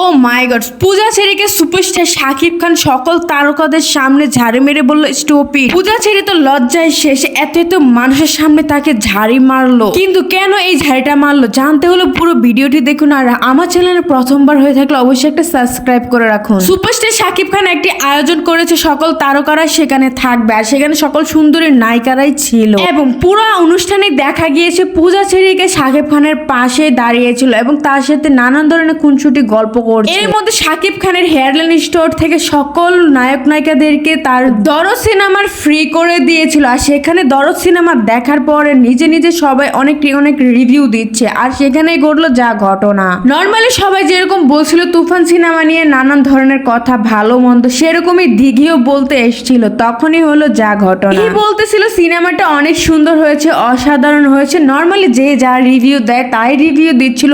O my god, Puja ছেড়েকে superstar Shakib Khan সকল তারকাদের সামনে ঝাড়ি মেরে বলল স্টপি পূজা ছেড়ে তো লজ্জায় শেষ এত এত মানুষের সামনে তাকে ঝাড়ি মারলো। কিন্তু কেন এই ঝাড়িটা মারলো? জানতে হলো পুরো ভিডিওটি দেখুন, আর আমার চ্যানেলে প্রথমবার হয়ে থাকলে অবশ্যই একটা সাবস্ক্রাইব করে রাখুন। সুপারস্টার শাকিব খান একটি আয়োজন করেছে, সকল তারকারা সেখানে থাকবে, আর সেখানে সকল সুন্দরী নায়িকারাই ছিল। এবং পুরো অনুষ্ঠানে দেখা গিয়েছে, পূজা ছেড়িকে শাকিব খানের পাশে দাঁড়িয়েছিল, এবং তার সাথে নানান ধরনের খুনসুটি, গল্প করছে এর মধ্যে শাকিব খানের হেয়ারলাইন স্টোর থেকে সকল নায়ক নায়িকাদেরকে তার দরদ সিনেমার ফ্রি করে দিয়েছিল। আর সেখানে দরদ সিনেমা দেখার পরে নিজে নিজে সবাই অনেক অনেক রিভিউ দিচ্ছে। আর সেখানেই ঘটলো যা ঘটনা। নর্মালি সবাই যেরকম বলছিল তুফান সিনেমা নিয়ে নানান ধরনের কথা ভালো মন্দ সেরকমই দিঘিও বলতে এসেছিল। তখনই হলো যা ঘটনা। এই বলতেছিল সিনেমাটা অনেক সুন্দর হয়েছে অসাধারণ হয়েছে। নর্মালি যে যা রিভিউ দেয় তাই রিভিউ দিচ্ছিল।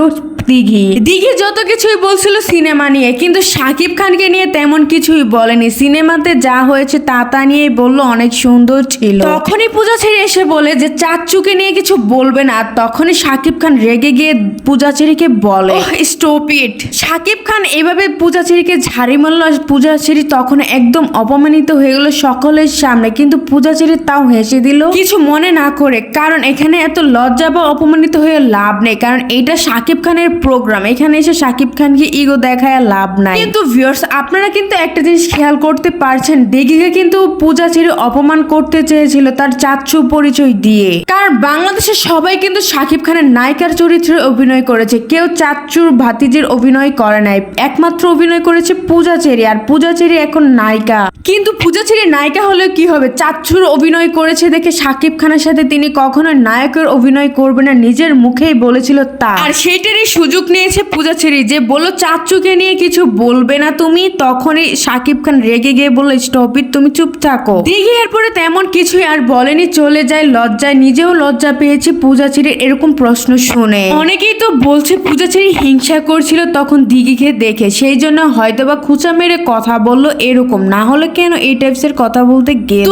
দিঘি। দিঘি যত কিছুই বলছিল সিনেমা নিয়ে কিন্তু শাকিব খানকে নিয়ে তেমন কিছুই বলেনি। সিনেমাতে যা হয়েছে তা তা নিয়ে বলল অনেক সুন্দর ছিল। তখনই পূজা ছেড়ে এসে বলে যে চাচুকে নিয়ে কিছু বলবে না। আর তখনই শাকিব খান রেগে গিয়ে পূজা ছেড়িকে বলে। স্টপ ইট শাকিব খান এভাবে পূজা ছেড়িকে ঝাড়ি মারলো পূজা ছেড়ি তখন একদম অপমানিত হয়ে গেল সকলের সামনে। কিন্তু পূজা ছেড়ি তাও হেসে দিল কিছু মনে না করে কারণ এখানে এত লজ্জা বা অপমানিত হয়ে লাভ নেই। কারণ এটা শাকিব খানের প্রোগ্রাম এখানে এসে শাকিব খানকে ইগো দেখায় লাভ নাই। কিন্তু ভিউয়ার্স আপনারা কিন্তু একটা জিনিস খেয়াল করতে পারছেন দিঘিকে কিন্তু পূজা ছেড়ে অপমান করতে চেয়েছিল তার চাচ্ছু পরিচয় দিয়ে। কারণ বাংলাদেশের সবাই কিন্তু শাকিব খানের নায়িকার চরিত্রে অভিনয় করেছে কেউ চাচ্চুর ভাতিজির অভিনয় করে নাই একমাত্র অভিনয় করেছে পূজা চেরি আর পূজা চেরি এখন নায়িকা। কিন্তু পূজা চেরি নায়িকা হলে কি হবে? চাচ্চুর অভিনয় করেছে দেখে শাকিব খানের সাথে তিনি কখনো নায়কের অভিনয় করবে না নিজের মুখেই বলেছিল তা। আর সেইটারই সুযোগ নিয়েছে পূজা ছেড়ি। যে বলল চাচ্চুকে নিয়ে কিছু বলবে না তুমি? তখনই শাকিব খান রেগে গিয়ে বলল, স্টপ ইট, তুমি চুপ থাকো। দিঘি এরপরে তেমন কিছুই আর বলেনি, চলে যায় লজ্জায়। নিজেও লজ্জা পেয়েছে পূজা ছেড়ির এরকম প্রশ্ন শুনে। অনেকেই তো বলছে, পূজা ছেড়ি হিংসা করছিল তখন দিঘিকে দেখে। সেই জন্য হয়তোবা খুচা মেরে কথা বলল এরকম। না হলে কেন এই টাইপসের কথা বলতে গেল?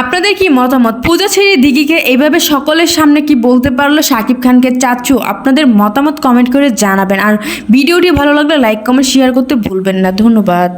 আপনাদের কি মতামত? পূজা ছেড়ে দিঘিকে এভাবে সকলের সামনে কি বলতে পারল সাকিব খানকে? চাচ্ছু আপনাদের মতামত করে জানাবেন। আর ভিডিওটি ভালো লাগলে লাইক কমেন্ট শেয়ার করতে ভুলবেন না। ধন্যবাদ।